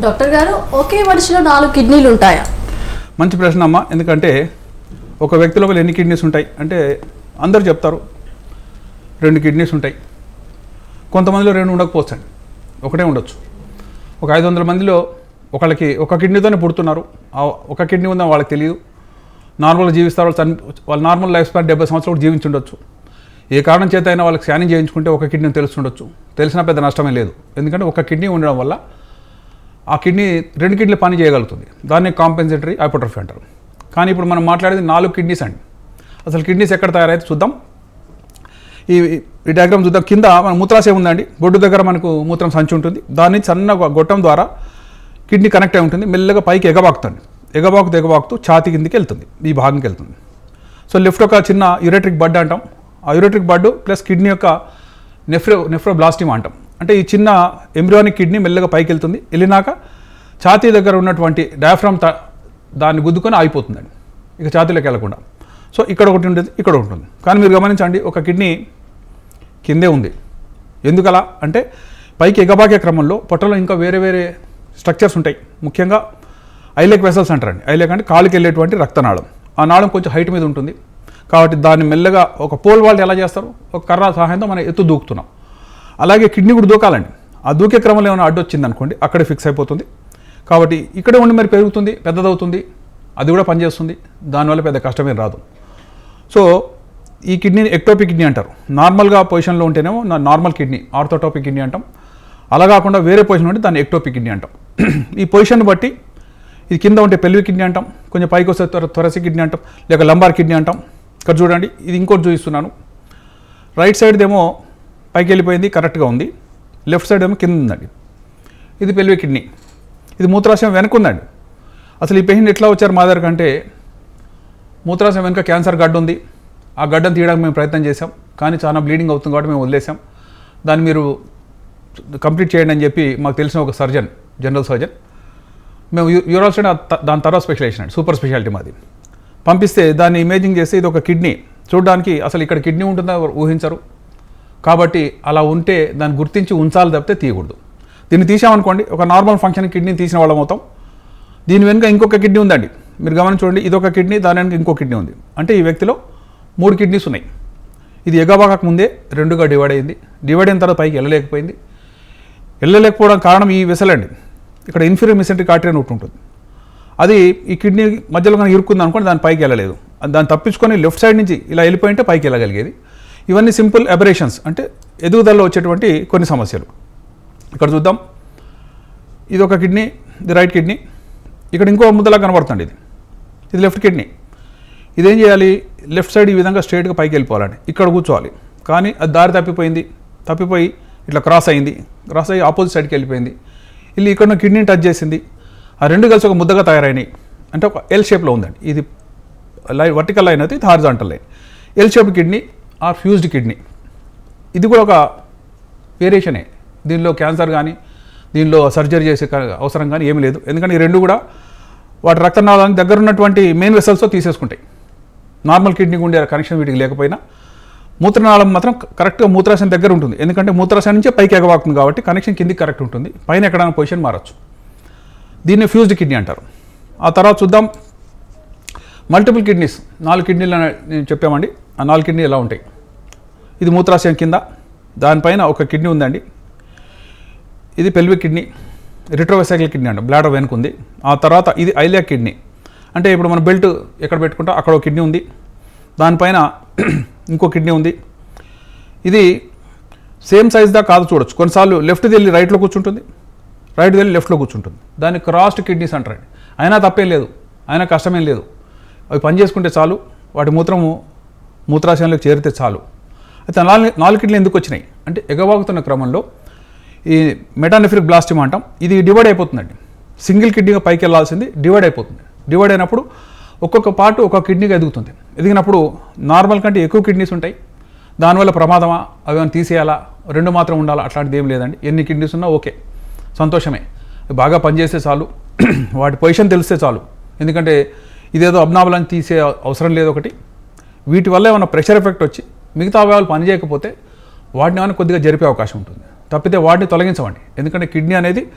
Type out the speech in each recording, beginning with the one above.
Doctor గారు ఒకే మనిషిలో నాలుగు కిడ్నీలు ఉంటాయా? మంచి ప్రశ్న అమ్మ. ఎందుకంటే ఒక వ్యక్తి లోపల ఎన్ని కిడ్నీస్ ఉంటాయి? అంటే అందరు చెప్తారు రెండు కిడ్నీస్ ఉంటాయి. కొంతమందిలో రెండు ఉండకపోవచ్చండి ఒకటే ఉండొచ్చు. ఒక ఐదు వందల మందిలో ఒకళ్ళకి ఒక కిడ్నీతోనే పుడుతున్నారు. ఒక కిడ్నీ ఉందని వాళ్ళకి తెలియదు. నార్మల్గా జీవిస్తారు వాళ్ళు చని వాళ్ళ నార్మల్ లైఫ్ స్పాన్ డెబ్బై సంవత్సరాలు కూడా జీవించుండొచ్చు. ఏ కారణం చేత అయినా వాళ్ళకి స్కానింగ్ చేయించుకుంటే ఒక కిడ్నీ తెలుసుండొచ్చు తెలిసినా పెద్ద నష్టమే లేదు. ఎందుకంటే ఒక కిడ్నీ ఉండడం వల్ల ఆ కిడ్నీ రెండు కిడ్నీలు పని చేయగలుగుతుంది. దాన్ని కాంపెన్సేటరీ హైపోట్రఫీ అంటారు కానీ ఇప్పుడు మనం మాట్లాడేది నాలుగు కిడ్నీస్ అండి. అసలు కిడ్నీస్ ఎక్కడ తయారైతే చూద్దాం. ఈ ఈ డయాగ్రామ్ చూద్దాం. కింద మన మూత్రాశయం ఉందండి. బొడ్డు దగ్గర మనకు మూత్రం సంచి ఉంటుంది. దాన్ని సన్న గొట్టం ద్వారా కిడ్నీ కనెక్ట్ అయి ఉంటుంది. మెల్లగా పైకి ఎగబాకుతుంది. ఎగబాకుతూ ఎగబాకుతూ ఛాతీ కిందికి వెళ్తుంది. ఈ భాగంకి వెళ్తుంది. సో లెఫ్ట్ ఒక చిన్న యురెట్రిక్ బడ్ అంటాం. యూరెట్రిక్ బడ్డు ప్లస్ కిడ్నీ యొక్క నెఫ్రో నెఫ్రోబ్లాస్టిమా అంటాం. అంటే ఈ చిన్న ఎంబ్రియానిక్ కిడ్నీ మెల్లగా పైకి వెళ్తుంది వెళ్ళినాక ఛాతీ దగ్గర ఉన్నటువంటి డయాఫ్రామ్ దాన్ని గుద్దుకొని ఆగిపోతుందండి. ఇక ఛాతీలోకి వెళ్ళకుండా. సో ఇక్కడ ఒకటి ఉండేది ఇక్కడ ఒకటి ఉంటుంది. కానీ మీరు గమనించండి ఒక కిడ్నీ కిందే ఉంది. ఎందుకలా? అంటే పైకి ఎగబాకే క్రమంలో పొట్టలో ఇంకా వేరే వేరే స్ట్రక్చర్స్ ఉంటాయి. ముఖ్యంగా ఐలెక్ వెసల్స్ అంటారండి. ఐలెక్ అంటే కాలుకి వెళ్ళేటువంటి రక్తనాళం. ఆ నాళం కొంచెం హైట్ మీద ఉంటుంది. కాబట్టి దాన్ని మెల్లగా ఒక పోల్ వాల్ట్ ఎలా చేస్తారు? ఒక కర్ర సహాయంతో మనం ఎత్తు దూకుతున్నాం. అలాగే కిడ్నీ కూడా దూకాలండి. ఆ దూకే క్రమంలో ఏమైనా అడ్డు వచ్చింది అనుకోండి అక్కడే ఫిక్స్ అయిపోతుంది. కాబట్టి ఇక్కడే ఉండి మరి పెరుగుతుంది పెద్దదవుతుంది అది కూడా పనిచేస్తుంది. దానివల్ల పెద్ద కష్టమేం రాదు. సో ఈ కిడ్నీని ఎక్టోపిక్ కిడ్నీ అంటారు. నార్మల్గా పొజిషన్లో ఉంటేనేమో నార్మల్ కిడ్నీ ఆర్థోటోపిక్ కిడ్నీ అంటాం. అలా కాకుండా వేరే పొజిషన్ ఉంటే దాన్ని ఎక్టోపిక్ కిడ్నీ అంటాం. ఈ పొజిషన్ బట్టి ఇది కింద ఉంటే పెల్వి కిడ్నీ అంటాం కొంచెం పైకి వస్తే త్వర త్వరసి కిడ్నీ అంటాం లేక లంబార్ కిడ్నీ అంటాం. ఇక్కడ చూడండి ఇది ఇంకోటి చూపిస్తున్నాను. రైట్ సైడ్ ఏమో పైకి వెళ్ళిపోయింది కరెక్ట్గా ఉంది. లెఫ్ట్ సైడ్ ఏమో కింద ఉందండి. ఇది పెల్వి కిడ్నీ ఇది మూత్రాశయం వెనక ఉందండి. అసలు ఈ పేషెంట్ ఎట్లా వచ్చారు మా దగ్గర కంటే మూత్రాశయం వెనుక క్యాన్సర్ గడ్డ ఉంది. ఆ గడ్డను తీయడానికి మేము ప్రయత్నం చేశాం. కానీ చాలా బ్లీడింగ్ అవుతుంది కాబట్టి మేము వదిలేసాం దాన్ని మీరు కంప్లీట్ చేయండి అని చెప్పి మాకు తెలిసిన ఒక సర్జన్ జనరల్ సర్జన్ మేము యూ- దాని తర్వాత స్పెషలైజేషన్ అండి. సూపర్ స్పెషాలిటీ మాది. పంపిస్తే దాన్ని ఇమేజింగ్ చేస్తే ఇది ఒక కిడ్నీ చూడడానికి అసలు ఇక్కడ కిడ్నీ ఉంటుందా ఊహించరు. కాబట్టి అలా ఉంటే దాన్ని గుర్తించి ఉంచాలి తప్పితే తీయకూడదు. దీన్ని తీసామనుకోండి ఒక నార్మల్ ఫంక్షన్ కిడ్నీ తీసిన వాళ్ళం అవుతాం. దీని వెనుక ఇంకొక కిడ్నీ ఉందండి. మీరు గమనించండి ఇది ఒక కిడ్నీ దాని వెనుక ఇంకో కిడ్నీ ఉంది. అంటే ఈ వ్యక్తిలో మూడు కిడ్నీస్ ఉన్నాయి. ఇది ఎగబాకకు ముందే రెండుగా డివైడ్ అయింది. డివైడ్ అయిన తర్వాత పైకి వెళ్ళలేకపోయింది. వెళ్ళలేకపోవడం కారణం ఈ వెసలండి. ఇక్కడ ఇన్ఫీరియర్ మిసెంట్రిక్ ఆర్టరీ అని ఒకటి ఉంటుంది. అది ఈ కిడ్నీ మధ్యలో కనుక ఇరుక్కుంది అనుకోండి దాని పైకి వెళ్ళలేదు. దాన్ని తప్పించుకొని లెఫ్ట్ సైడ్ నుంచి ఇలా వెళ్ళిపోయింటే పైకి వెళ్ళగలిగేది. ఇవన్నీ సింపుల్ అబరేషన్స్ అంటే ఎదుగుదలలో వచ్చేటువంటి కొన్ని సమస్యలు. ఇక్కడ చూద్దాం. ఇది ఒక కిడ్నీ ఇది రైట్ కిడ్నీ. ఇక్కడ ఇంకో ముద్దలా కనబడుతుంది ఇది. ఇది లెఫ్ట్ కిడ్నీ. ఇదేం చేయాలి? లెఫ్ట్ సైడ్ ఈ విధంగా స్ట్రైట్గా పైకి వెళ్ళిపోవాలండి ఇక్కడ కూర్చోవాలి. కానీ అది దారి తప్పిపోయింది. తప్పిపోయి ఇట్లా క్రాస్ అయింది. క్రాస్ అయ్యి ఆపోజిట్ సైడ్కి వెళ్ళిపోయింది. ఇల్లు ఇక్కడ కిడ్నీని టచ్ చేసింది. ఆ రెండు కలిసి ఒక ముద్దగా తయారైనాయి. అంటే ఒక ఎల్ షేప్లో ఉందండి. ఇది లైన్ వర్టికల్ లైన్ అయితే ఇది horizontal line L shape kidney or fused kidney ఇది కూడా ఒక వేరియేషనే దీనిలో క్యాన్సర్ కానీ దీనిలో సర్జరీ చేసే అవసరం కానీ ఏమీ లేదు. ఎందుకంటే ఈ రెండు కూడా వాటి రక్తనాళానికి దగ్గర ఉన్నటువంటి మెయిన్ వెసల్స్తో తీసేసుకుంటాయి. నార్మల్ కిడ్నీకి ఉండే కనెక్షన్ వీటికి లేకపోయినా మూత్రనాళం మాత్రం కరెక్ట్గా మూత్రాశయం దగ్గర ఉంటుంది. ఎందుకంటే మూత్రాశయం నుంచే పైకి ఎగవాకుతుంది కాబట్టి కనెక్షన్ కిందికి కరెక్ట్ ఉంటుంది. పైన ఎక్కడైనా పొజిషన్ మారచ్చు. దీన్ని ఫ్యూజ్డ్ కిడ్నీ అంటారు. ఆ తర్వాత చూద్దాం. మల్టిపుల్ కిడ్నీస్ నాలుగు కిడ్నీలు నేను చెప్పామండి. ఆ నాలుగు కిడ్నీ ఎలా ఉంటాయి? ఇది మూత్రాశయం కింద దానిపైన ఒక కిడ్నీ ఉందండి. ఇది పెల్విక్ కిడ్నీ రిట్రోవెసైకిల్ కిడ్నీ అంట బ్లాడర్ వెనుక ఉంది. ఆ తర్వాత ఇది ఐలియా కిడ్నీ. అంటే ఇప్పుడు మన బెల్ట్ ఎక్కడ పెట్టుకుంటా? అక్కడ ఒక కిడ్నీ ఉంది. దానిపైన ఇంకో కిడ్నీ ఉంది. ఇది సేమ్ సైజ్దా కాదు చూడొచ్చు. కొన్నిసార్లు లెఫ్ట్ది వెళ్ళి రైట్లో కూర్చుంటుంది. రైట్ వెళ్ళి లెఫ్ట్లో కూర్చుంటుంది. దాన్ని క్రాస్డ్ కిడ్నీస్ అంటారండి. అయినా తప్పేం లేదు. అయినా కష్టమేం లేదు. అవి పని చేసుకుంటే చాలు. వాటి మూత్రము మూత్రాశయంలోకి చేరితే చాలు. అయితే నాలుగు నాలుగు కిడ్నీలు ఎందుకు వచ్చినాయి? అంటే ఎగబాగుతున్న క్రమంలో ఈ మెటానెఫ్రిక్ బ్లాస్టిమా అంటాం. ఇది డివైడ్ అయిపోతుందండి. సింగిల్ కిడ్నీగా పైకి వెళ్ళాల్సింది డివైడ్ అయిపోతుంది. డివైడ్ అయినప్పుడు ఒక్కొక్క పార్ట్ ఒక్కొక్క కిడ్నీగా ఎదుగుతుంది. ఎదిగినప్పుడు నార్మల్ కంటే ఎక్కువ కిడ్నీస్ ఉంటాయి. దానివల్ల ప్రమాదమా? అవి ఏమైనా తీసేయాలా? రెండు మాత్రం ఉండాలా? అట్లాంటిది ఏం లేదండి. ఎన్ని కిడ్నీస్ ఉన్నా ఓకే. సంతోషమే. బాగా పనిచేస్తే చాలు. వాటి పొజిషన్ తెలిస్తే చాలు. ఎందుకంటే ఇదేదో అబ్నాబుల్ అని తీసే అవసరం లేదు ఒకటి. వీటి వల్ల ఏమైనా ప్రెషర్ ఎఫెక్ట్ వచ్చి మిగతా అవయవాలు పనిచేయకపోతే వాటిని ఏమైనా కొద్దిగా జరిపే అవకాశం ఉంటుంది. తప్పితే వాటిని తొలగించమండి. ఎందుకంటే కిడ్నీ అనేది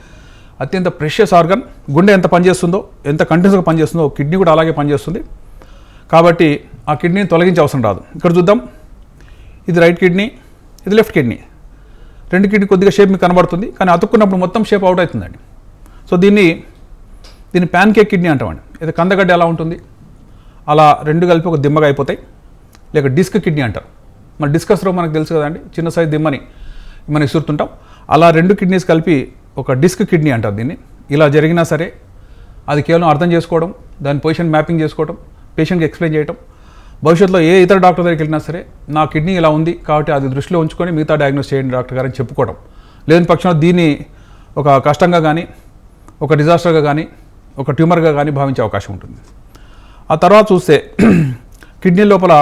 అత్యంత ప్రెషియస్ ఆర్గన్ గుండె ఎంత పనిచేస్తుందో ఎంత కంటిన్యూస్గా పనిచేస్తుందో కిడ్నీ కూడా అలాగే పనిచేస్తుంది. కాబట్టి ఆ కిడ్నీని తొలగించే అవసరం రాదు. ఇక్కడ చూద్దాం. ఇది రైట్ కిడ్నీ ఇది లెఫ్ట్ కిడ్నీ. రెండు కొద్దిగా షేప్ మీకు కనబడుతుంది కానీ అతుక్కున్నప్పుడు మొత్తం షేప్ అవుట్ అవుతుందండి. సో దీన్ని దీన్ని ప్యాన్ కేక్ కిడ్నీ అంటామండి. ఇది కందగడ్డ ఎలా ఉంటుంది? అలా రెండు కలిపి ఒక దిమ్మగా అయిపోతాయి. లేక డిస్క్ కిడ్నీ అంటారు. మన డిస్కస్లో మనకు తెలుసు కదండి చిన్న సైజ్ దిమ్మని మనం ఇసురుతుంటాం. అలా రెండు కిడ్నీస్ కలిపి ఒక డిస్క్ కిడ్నీ అంటారు దీన్ని. ఇలా జరిగినా సరే అది కేవలం అర్థం చేసుకోవడం దాని పొజిషన్ మ్యాపింగ్ చేసుకోవడం పేషెంట్కి ఎక్స్ప్లెయిన్ చేయడం భవిష్యత్తులో ఏ ఇతర డాక్టర్ దగ్గరికి వెళ్ళినా సరే నా కిడ్నీ ఇలా ఉంది కాబట్టి అది దృష్టిలో ఉంచుకొని మిగతా డయాగ్నోస్ చేయండి డాక్టర్ గారని చెప్పుకోవడం. లేని పక్షంలో దీన్ని ఒక కష్టంగా కానీ ఒక డిజాస్టర్గా కానీ ఒక ట్యూమర్గా కానీ భావించే అవకాశం ఉంటుంది. ఆ తర్వాత చూస్తే కిడ్నీ లోపల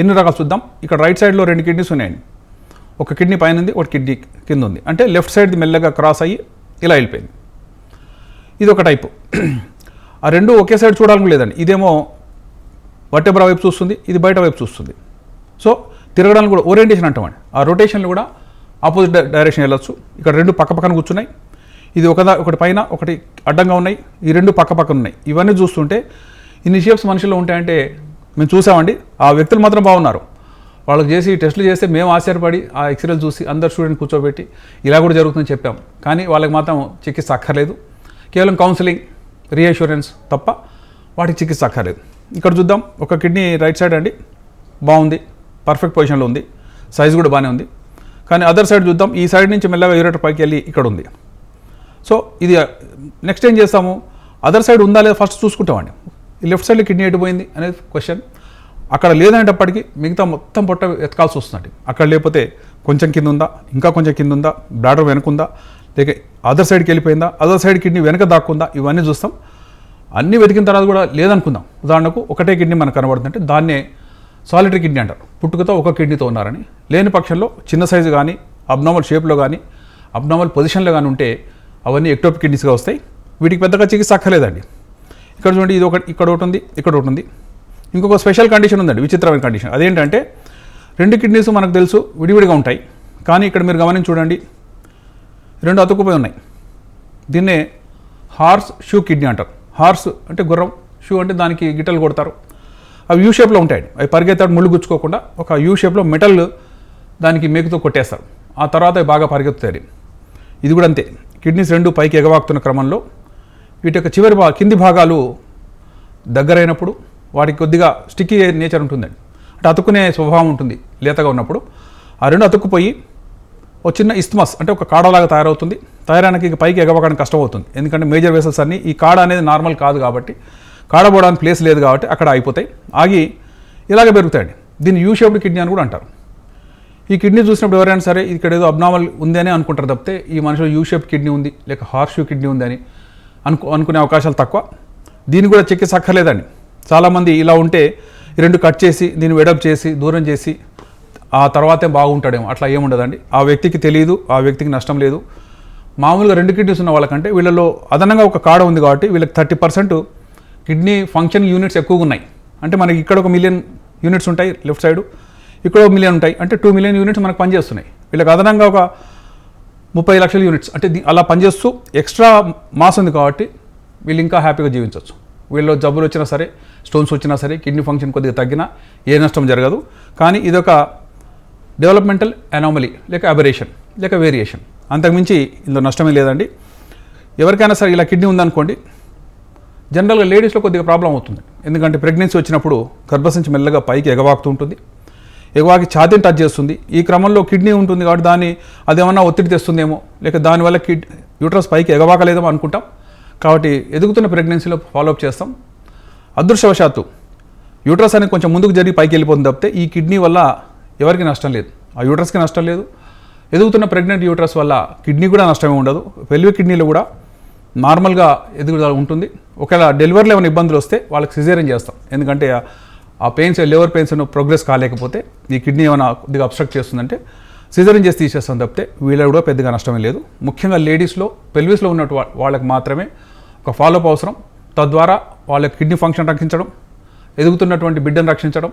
ఎన్ని రకాలు చూద్దాం? ఇక్కడ రైట్ సైడ్లో రెండు కిడ్నీస్ ఉన్నాయండి. ఒక కిడ్నీ పైన ఉంది ఒక కిడ్నీ కింద ఉంది. అంటే లెఫ్ట్ సైడ్ మెల్లగా క్రాస్ అయ్యి ఇలా వెళ్ళిపోయింది. ఇది ఒక టైపు ఆ రెండు ఒకే సైడ్ చూడాలని లేదండి. ఇదేమో వట్టెబ్రా వైపు చూస్తుంది ఇది బయట వైపు చూస్తుంది. సో తిరగడానికి కూడా ఓరియంటేషన్ అంటామండి. ఆ రొటేషన్లు కూడా ఆపోజిట్ డైరెక్షన్ వెళ్ళొచ్చు. ఇక్కడ రెండు పక్క పక్కన కూర్చున్నాయి. ఇది ఒక ఒకటి పైన ఒకటి అడ్డంగా ఉన్నాయి. ఈ రెండు పక్క పక్కన ఉన్నాయి. ఇవన్నీ చూస్తుంటే ఇన్ని షేప్స్ మనుషుల్లో ఉంటాయంటే మేము చూసామండి. ఆ వ్యక్తులు మాత్రం బాగున్నారు. వాళ్ళకి చేసి టెస్టులు చేస్తే మేము ఆశ్చర్యపడి ఆ ఎక్స్రేలు చూసి అందరు స్టూడెంట్ కూర్చోబెట్టి ఇలా కూడా జరుగుతుందని చెప్పాం. కానీ వాళ్ళకి మాత్రం చికిత్స అక్కర్లేదు. కేవలం కౌన్సిలింగ్ రీఅష్యూరెన్స్ తప్ప వాటికి చికిత్స అక్కర్లేదు. ఇక్కడ చూద్దాం. ఒక కిడ్నీ రైట్ సైడ్ అండి. బాగుంది. పర్ఫెక్ట్ పొజిషన్లో ఉంది. సైజ్ కూడా బాగానే ఉంది. కానీ అదర్ సైడ్ చూద్దాం. ఈ సైడ్ నుంచి మెల్లగా యూరేటర్ పైకి వెళ్ళి ఇక్కడ ఉంది. సో ఇది uh, నెక్స్ట్ ఏం చేస్తాము? అదర్ సైడ్ ఉందా లేదా ఫస్ట్ చూసుకుంటామండి. ఈ లెఫ్ట్ సైడ్లో కిడ్నీ ఎటుపోయింది అనేది క్వశ్చన్. అక్కడ లేదనేటప్పటికీ మిగతా మొత్తం పొట్ట ఎతకాల్సి వస్తుందండి. అక్కడ లేకపోతే కొంచెం కింద ఉందా? ఇంకా కొంచెం కింద ఉందా? బ్లాడర్ వెనుకుందా లేక అదర్ సైడ్కి వెళ్ళిపోయిందా? అదర్ సైడ్ కిడ్నీ వెనక దాక్కుందా? ఇవన్నీ చూస్తాం. అన్నీ వెతికిన తర్వాత కూడా లేదనుకుందాం. ఉదాహరణకు ఒకటే కిడ్నీ మనకు కనబడుతుందంటే దాన్నే సాలిటరీ కిడ్నీ అంటారు. పుట్టుకతో ఒక కిడ్నీతో ఉన్నారని. లేని పక్షంలో చిన్న సైజు కానీ అబ్నార్మల్ షేప్లో కానీ అబ్నార్మల్ పొజిషన్లో కానీ ఉంటే అవన్నీ ఎక్టోపిక్ కిడ్నీస్గా వస్తాయి. వీటికి పెద్దగా చికిత్స అక్కర్లేదండి. ఇక్కడ చూడండి ఇది ఒకటి ఇక్కడ ఒకటి ఉంది ఇక్కడ ఒకటి ఉంది. ఇంకొక స్పెషల్ కండిషన్ ఉందండి విచిత్రమైన కండిషన్ అదేంటంటే రెండు కిడ్నీస్ మనకు తెలుసు విడివిడిగా ఉంటాయి. కానీ ఇక్కడ మీరు గమనించి చూడండి రెండు అతుక్కుపోయి ఉన్నాయి. దీన్నే హార్స్ షూ కిడ్నీ అంటారు. హార్స్ అంటే గుర్రం. షూ అంటే దానికి గిట్టలు కొడతారు. అవి యూ షేప్లో ఉంటాయి. అవి పరిగెత్తాడు ముళ్ళు గుచ్చుకోకుండా ఒక యూ షేప్లో మెటల్ దానికి మేకుతో కొట్టేస్తారు. ఆ తర్వాత అవి బాగా పరిగెత్తుతాయి. ఇది కూడా అంతే. కిడ్నీస్ రెండు పైకి ఎగవాకుతున్న క్రమంలో వీటి యొక్క చివరి భా కింది భాగాలు దగ్గరైనప్పుడు వాటికి కొద్దిగా స్టిక్కీ నేచర్ ఉంటుందండి అంటే అతుక్కునే స్వభావం ఉంటుంది లేతగా ఉన్నప్పుడు. ఆ రెండు అతుక్కుపోయి ఒక చిన్న ఇస్మస్ అంటే ఒక కాడలాగా తయారవుతుంది. తయారానికి ఇక పైకి ఎగవకడం కష్టం అవుతుంది ఎందుకంటే మేజర్ వెసల్స్ అన్నీ ఈ కాడ అనేది నార్మల్ కాదు కాబట్టి కాడ పోవడానికి ప్లేస్ లేదు కాబట్టి అక్కడ ఆగిపోతాయి. ఆగి ఇలాగే పెరుగుతాయండి. దీన్ని యూ షేప్డ్ కిడ్నీ అని కూడా అంటారు. ఈ కిడ్నీ చూసినప్పుడు ఎవరైనా సరే ఇక్కడ ఏదో అబ్నామల్ ఉంది అని అనుకుంటారు తప్పితే ఈ మనిషిలో యూ షేప్ కిడ్నీ ఉంది లేక హార్ష్ యూ కిడ్నీ ఉంది అని అనుకో అనుకునే అవకాశాలు తక్కువ. దీన్ని కూడా చెక్కి సక్కర్లేదండి. చాలామంది ఇలా ఉంటే ఈ రెండు కట్ చేసి దీన్ని వెడప్ చేసి దూరం చేసి ఆ తర్వాతే బాగుంటాడేమో. అట్లా ఏముండదండి. ఆ వ్యక్తికి తెలియదు ఆ వ్యక్తికి నష్టం లేదు. మామూలుగా రెండు కిడ్నీస్ ఉన్న వాళ్ళకంటే వీళ్ళలో అదనంగా ఒక కాడ ఉంది కాబట్టి వీళ్ళకి thirty percent kidney function units ఎక్కువగా ఉన్నాయి. అంటే మనకి ఇక్కడ ఒక మిలియన్ యూనిట్స్ ఉంటాయి లెఫ్ట్ సైడ్. ఇక్కడ ఒక మిలియన్ ఉంటాయి. అంటే టూ మిలియన్ యూనిట్స్ మనకు పనిచేస్తున్నాయి. వీళ్ళకి అదనంగా ఒక ముప్పై లక్షల యూనిట్స్. అంటే అలా పనిచేస్తూ ఎక్స్ట్రా మాస్ ఉంది కాబట్టి వీళ్ళు ఇంకా హ్యాపీగా జీవించవచ్చు వీళ్ళు జబ్బులు వచ్చినా సరే స్టోన్స్ వచ్చినా సరే కిడ్నీ ఫంక్షన్ కొద్దిగా తగ్గినా ఏ నష్టం జరగదు. కానీ ఇదొక డెవలప్మెంటల్ అనామలీ లేక అబరేషన్ లేక వేరియేషన్. అంతకుమించి ఇందులో నష్టమే లేదండి. ఎవరికైనా సరే ఇలా కిడ్నీ ఉందనుకోండి జనరల్గా లేడీస్లో కొద్దిగా ప్రాబ్లం అవుతుంది. ఎందుకంటే ప్రెగ్నెన్సీ వచ్చినప్పుడు గర్భసంచి మెల్లగా పైకి ఎగవాకుతూ ఉంటుంది. ఎగవాకి ఛాతీని టచ్ చేస్తుంది. ఈ క్రమంలో కిడ్నీ ఉంటుంది కాబట్టి దాన్ని అదేమన్నా ఒత్తిడి తెస్తుందేమో లేక దానివల్ల కిడ్ యూట్రస్ పైకి ఎగవాకలేదేమో అనుకుంటాం. కాబట్టి ఎదుగుతున్న ప్రెగ్నెన్సీలో ఫాలోఅప్ చేస్తాం. అదృష్టవశాత్తు యూట్రస్ అనేది కొంచెం ముందుకు జరిగి పైకి వెళ్ళిపోతుంది తప్పితే ఈ కిడ్నీ వల్ల ఎవరికి నష్టం లేదు. ఆ యూట్రస్కి నష్టం లేదు. ఎదుగుతున్న ప్రెగ్నెంట్ యూట్రస్ వల్ల కిడ్నీ కూడా నష్టమే ఉండదు. పెళ్ళి కిడ్నీలో కూడా నార్మల్గా ఎదుగుదల ఉంటుంది. ఒకవేళ డెలివరీలో ఏమైనా ఇబ్బందులు వస్తే వాళ్ళకి సిజేరియన్ చేస్తాం. ఎందుకంటే ఆ- పెయిన్స్ లివర్ పెయిన్స్ ప్రోగ్రెస్ కాలేకపోతే ఈ కిడ్నీ ఏమైనా కొద్దిగా అబ్స్ట్రక్ట్ చేస్తుందంటే సిజరీన్ చేసి తీసేస్తాం తప్పితే వీళ్ళ కూడా పెద్దగా నష్టమే లేదు. ముఖ్యంగా లేడీస్లో పెల్విస్లో ఉన్నట్టు వాళ్ళకి మాత్రమే ఒక ఫాలోఅప్ అవసరం. తద్వారా వాళ్ళ కిడ్నీ ఫంక్షన్ రక్షించడం ఎదుగుతున్నటువంటి బిడ్డను రక్షించడం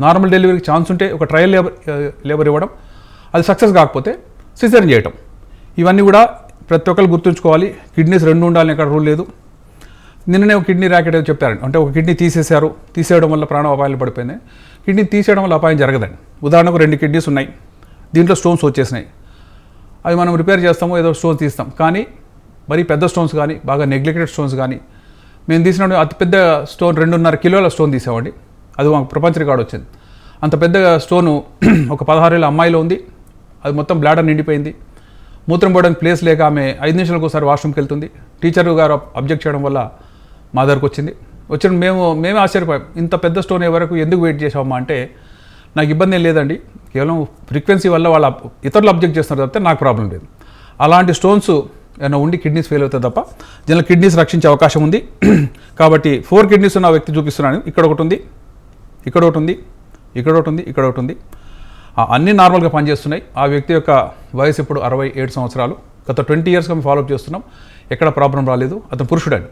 నార్మల్ డెలివరీకి ఛాన్స్ ఉంటే ఒక ట్రయల్ లేబర్ లేబర్ ఇవ్వడం అది సక్సెస్ కాకపోతే సిజరింగ్ చేయటం. ఇవన్నీ కూడా ప్రతి ఒక్కరు గుర్తుంచుకోవాలి కిడ్నీస్ రెండు ఉండాలని అక్కడ రూల్ లేదు. నిన్ననే ఒక కిడ్నీ ర్యాకెట్ ఏదో చెప్పారండి. అంటే ఒక కిడ్నీ తీసేశారు తీసేయడం వల్ల ప్రాణం అపాయాలు పడిపోయింది. కిడ్నీ తీసేయడం వల్ల అపాయం జరగదండి. ఉదాహరణకు రెండు కిడ్నీస్ ఉన్నాయి దీంట్లో స్టోన్స్ వచ్చేసినాయి. అవి మనం రిపేర్ చేస్తాము ఏదో స్టోన్స్ తీస్తాం. కానీ మరి పెద్ద స్టోన్స్ కానీ బాగా నెగ్లెక్టెడ్ స్టోన్స్ కానీ మేము తీసిన అతిపెద్ద స్టోన్ రెండున్నర కిలోల స్టోన్ తీసామండి అది మాకు ప్రపంచ రికార్డు వచ్చింది. అంత పెద్ద స్టోను ఒక పదహారు ఏళ్ళ అమ్మాయిలో ఉంది. అది మొత్తం బ్లాడర్ నిండిపోయింది. మూత్రం పోవడానికి ప్లేస్ లేక ఆమె ఐదు నిమిషాలకు ఒకసారి వాష్రూమ్కి వెళ్తుంది. టీచర్ గారు అబ్జెక్ట్ చేయడం వల్ల మా దగ్గరకు వచ్చింది. వచ్చిన మేము మేమే ఆశ్చర్యపోయాం. ఇంత పెద్ద స్టోన్ వరకు ఎందుకు వెయిట్ చేసామమ్మా అంటే నాకు ఇబ్బంది ఏం లేదండి. కేవలం ఫ్రీక్వెన్సీ వల్ల వాళ్ళ ఇతరులు అబ్జెక్ట్ చేస్తున్నారు తప్పితే నాకు ప్రాబ్లం లేదు. అలాంటి స్టోన్స్ ఏమైనా ఉండి కిడ్నీస్ ఫెయిల్ అవుతాయి తప్ప జనరల్ కిడ్నీస్ రక్షించే అవకాశం ఉంది. కాబట్టి ఫోర్ కిడ్నీస్ ఉన్న వ్యక్తి చూపిస్తున్నాను. ఇక్కడ ఒకటి ఉంది ఇక్కడ ఒకటి ఉంది ఇక్కడ ఒకటి ఉంది ఇక్కడ ఒకటి ఉంది. అన్నీ నార్మల్గా పనిచేస్తున్నాయి. ఆ వ్యక్తి యొక్క వయసు ఇప్పుడు అరవై ఏడు సంవత్సరాలు. గత ట్వంటీ ఇయర్స్గా మేము ఫాలోఅప్ చేస్తున్నాం. ఎక్కడ ప్రాబ్లం రాలేదు. అతను పురుషుడండి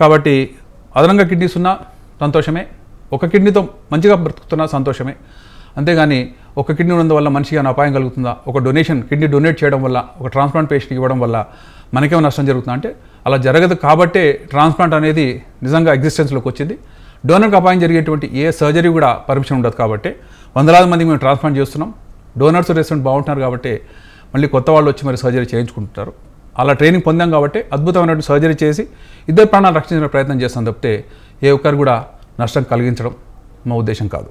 కాబట్టి అదనంగా కిడ్నీస్ ఉన్నా సంతోషమే. ఒక కిడ్నీతో మంచిగా బ్రతుకుతున్నా సంతోషమే. అంతేగాని ఒక కిడ్నీ ఉన్నందు వల్ల మనిషికి ఏమైనా అపాయం కలుగుతుందా? ఒక డొనేషన్ కిడ్నీ డొనేట్ చేయడం వల్ల ఒక ట్రాన్స్ప్లాంట్ పేషెంట్కి ఇవ్వడం వల్ల మనకేమో నష్టం జరుగుతుందా? అంటే అలా జరగదు కాబట్టే ట్రాన్స్ప్లాంట్ అనేది నిజంగా ఎగ్జిస్టెన్స్లోకి వచ్చింది. డోనర్కి అపాయం జరిగేటువంటి ఏ సర్జరీ కూడా పర్మిషన్ ఉండదు కాబట్టి వందలాది మందికి మేము ట్రాన్స్ప్లాంట్ చేస్తున్నాం. డోనర్స్ రెస్టారెంట్ బాగుంటున్నారు కాబట్టి మళ్ళీ కొత్త వాళ్ళు వచ్చి మరి సర్జరీ చేయించుకుంటారు అలా ట్రైనింగ్ పొందాం కాబట్టి అద్భుతమైనటువంటి సర్జరీ చేసి ఇద్దరు ప్రాణాలు రక్షించే ప్రయత్నం చేస్తాం తప్పితే ఏ ఒక్కరు కూడా నష్టం కలిగించడం మా ఉద్దేశం కాదు.